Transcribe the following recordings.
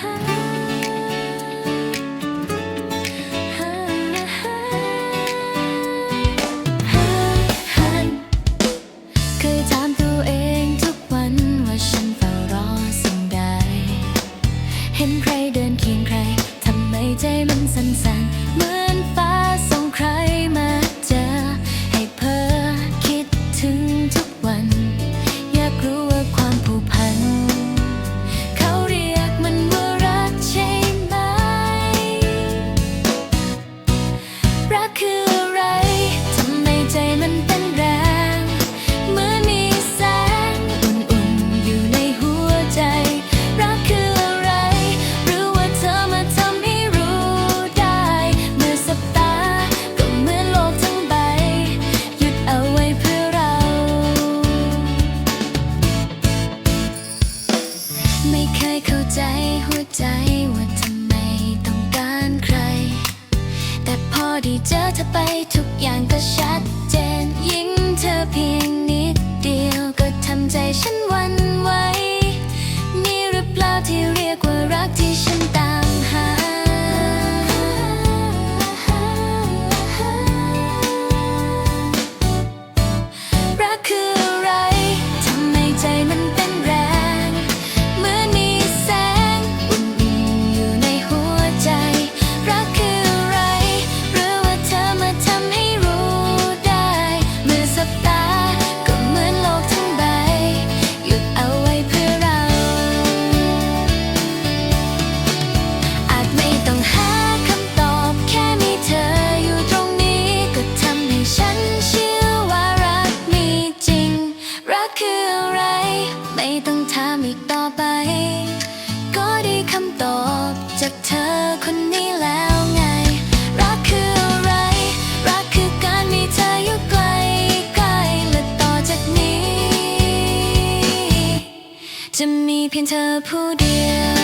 hang ัดเจนยิ้มเธอเพียงนิดเดียวก็ทำใจฉัน ธอผู้เดียว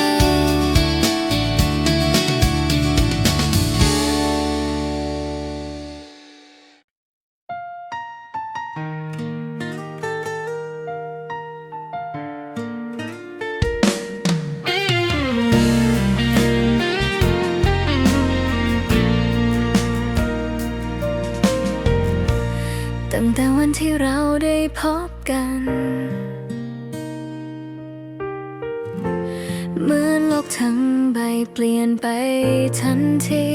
ตั้งแต่วันที่เราได้พบกัน เหมือนโลกทั้งใบเปลี่ยนไปทันที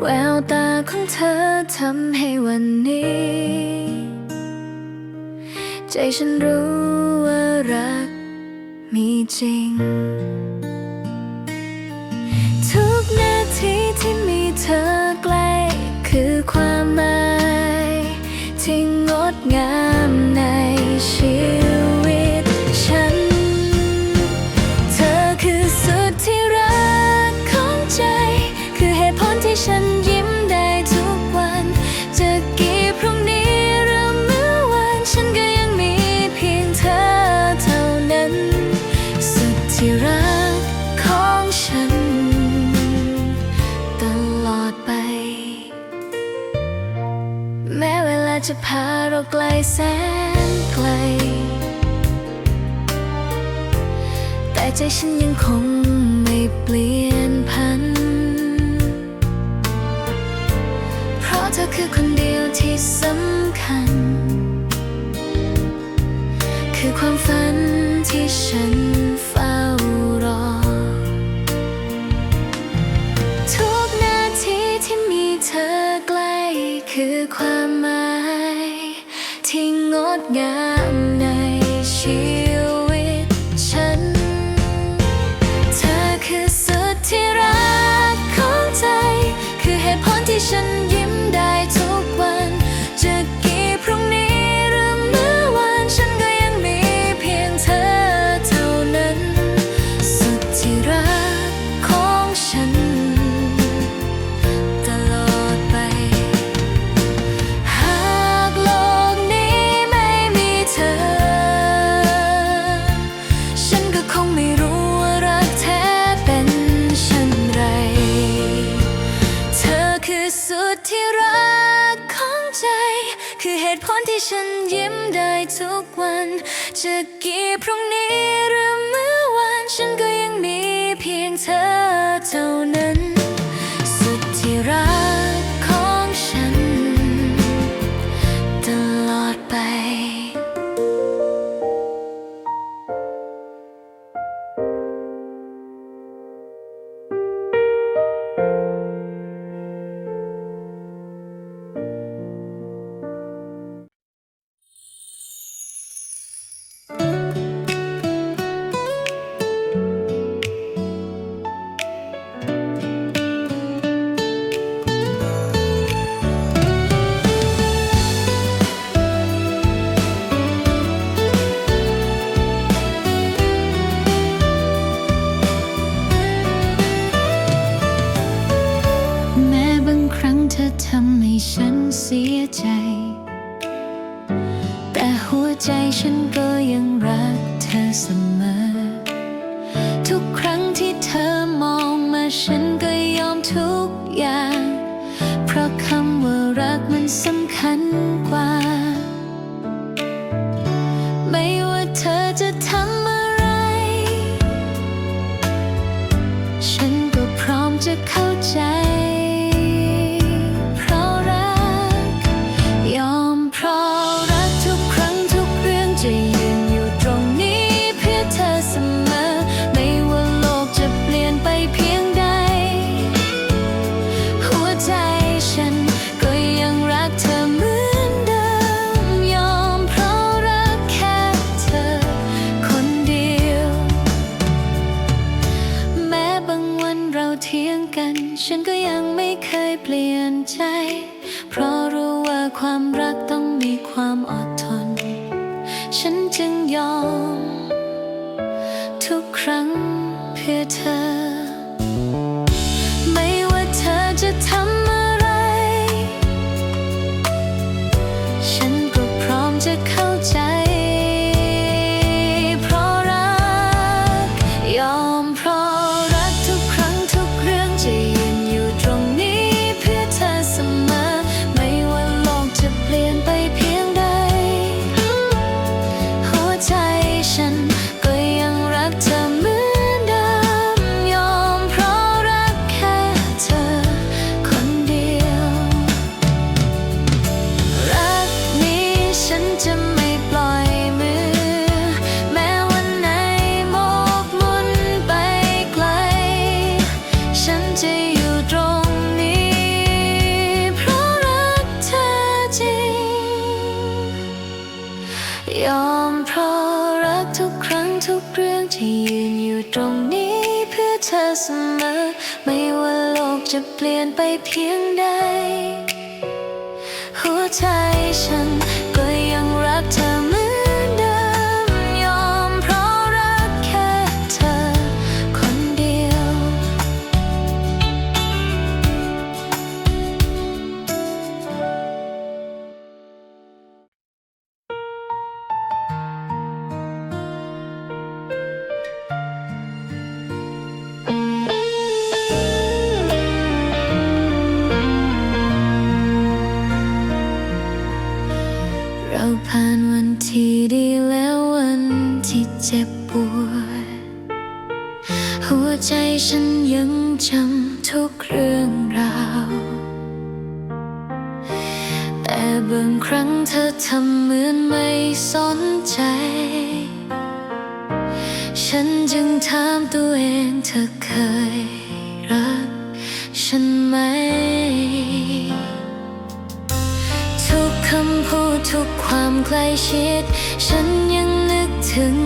แววตาของเธอทำให้วันนี้ ใจฉันรู้ว่ารักมีจริง ทุกนาทีที่มีเธอใกล้ คือความหมายที่งดงาม ไกลแสนไกล แต่ใจฉันยังคงไม่เปลี่ยนพัน เพราะเธอคือคนเดียวที่สำคัญ คือความฝันที่ฉันเฝ้ารอ ทุกนาทีที่มีเธอใกล้คือความหมาย ที่งดงามในชีวิตฉัน เธอคือสุดที่รักของใจ คือเหตุผลที่ฉันยื คือเหตุผลที่ฉันยิ้มได้ทุกวัน จะกี่พรุ่งนี้หรือเมื่อวาน ฉันก็ยังมีเพียงเธอเท่านั้น ฉันก็ยอมทุกอย่าง เพราะคำว่ารักมันสำ เถียงกัน ฉันก็ยังไม่เคยเปลี่ยนใจ เพราะรู้ว่าความรักต้องมีความอดทน ฉันจึงยอม ทุกครั้งเพื่อเธอ ยอมเพราะรักทุกครั้งทุกเรื่องที่ยืนอยู่ตรงนี้เพื่อเธอเสมอ ไม่ว่าโลกจะเปลี่ยนไปเพียงใด หัวใจฉัน วันที่ดีแล้ววันที่เจ็บปวด หัวใจฉันยังจำทุกเรื่องราว แต่บางครั้งเธอทำเหมือนไม่สนใจ ฉันจึงถามตัวเองเธอเคยรักฉันไหม ใกล้ชิด ฉันยังนึกถึง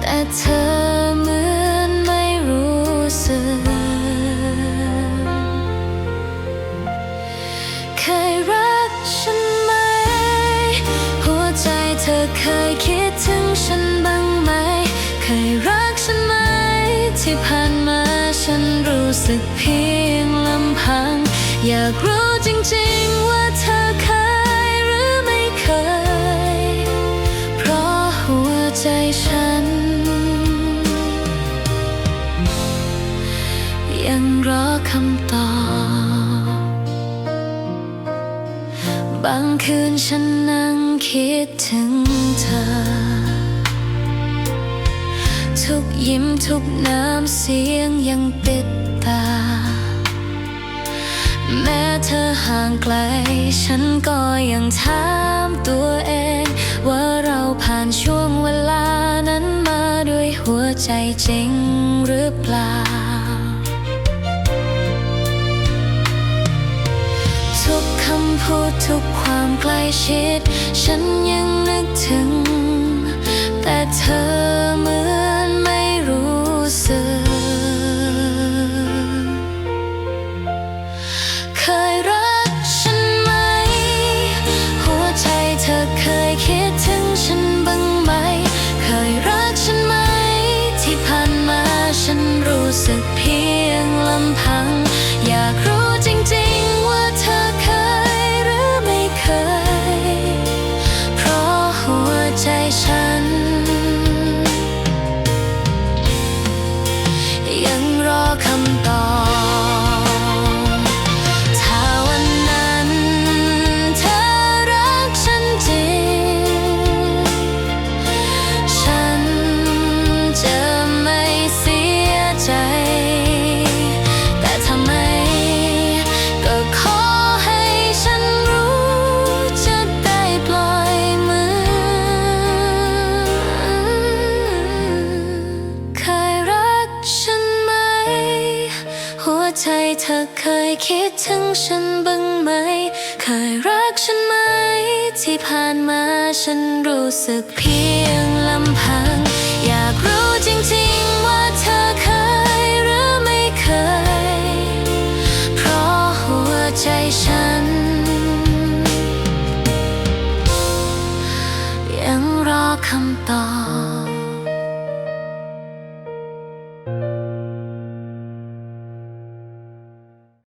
แต่เธอเหมือนไม่รู้สึก เคยรักฉันไหม หัวใจเธอเคยคิดถึงฉันบ้างไหม เคยรักฉันไหม ที่ผ่านมาฉันรู้สึกเพียงลำพัง อยากรู้จริงๆว่า คำตอบบางคืนฉันนั่งคิดถึงเธอ ทุกยิ้มทุกน้ำเสียงยังติดตา แม้เธอห่างไกล ฉันก็ยังถามตัวเอง ว่าเราผ่านช่วงเวลานั้นมาด้วยหัวใจจริงหรือเปล่า พูดทุกความใกล้ชิด ฉันยังนึกถึง แต่เธอเหมือน ยเฉันรู้สึกเพียงลำพัง